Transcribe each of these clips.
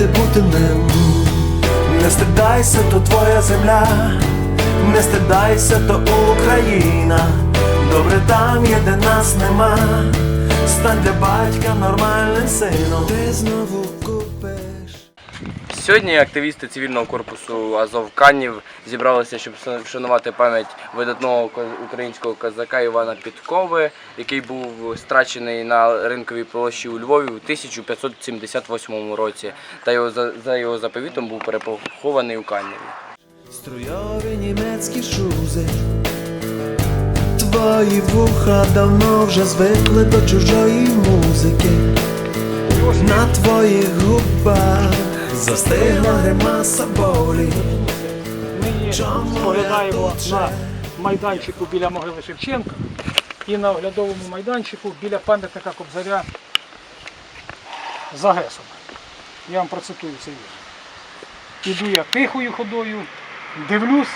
не бути ним. Не стидайся, то твоя земля, не стидайся, то Україна. Добре там є, де нас нема. Стань для батька нормальним сином. Ти знову. Сьогодні активісти цивільного корпусу Азов Канів зібралися, щоб вшанувати пам'ять видатного українського козака Івана Підкови, який був страчений на ринковій площі у Львові у 1578 році. Та його за, його заповітом був перепохований у Каневі. Струйові німецькі шузи. Твої вуха давно вже звикли до чужої музики. На твоїх губах застигла гримаса болі. Ми споглядаємо на майданчику біля могили Шевченка і на оглядовому майданчику біля пам'ятника Кобзаря за Гесом. Я вам процитую цей вірш. Іду я тихою ходою, дивлюсь,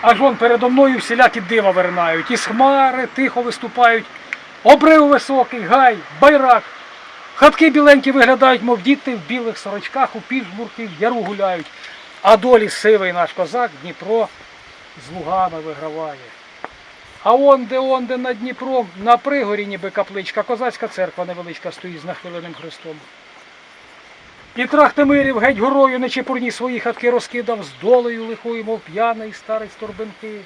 аж вон передо мною всілякі дива вернають. Із хмари тихо виступають, обрив високий, гай, байрак. Хатки біленькі виглядають, мов діти в білих сорочках, у піжмурки в яру гуляють. А долі сивий наш козак Дніпро з лугами виграває. А он де он де над Дніпром, на пригорі ніби капличка, козацька церква невеличка стоїть з нахиленим хрестом. І Трахтимирів геть горою нечепурні свої хатки розкидав з долею лихою, мов п'яний старець торбинки.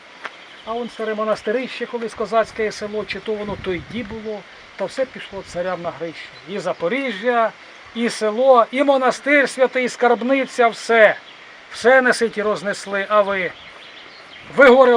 А он старе монастирище, колись козацьке село, чи то воно то й ді було, то все пішло царям на грище. І Запоріжжя, і село, і монастир святий, і скарбниця, все. Все несить і рознесли, а ви. Ви горе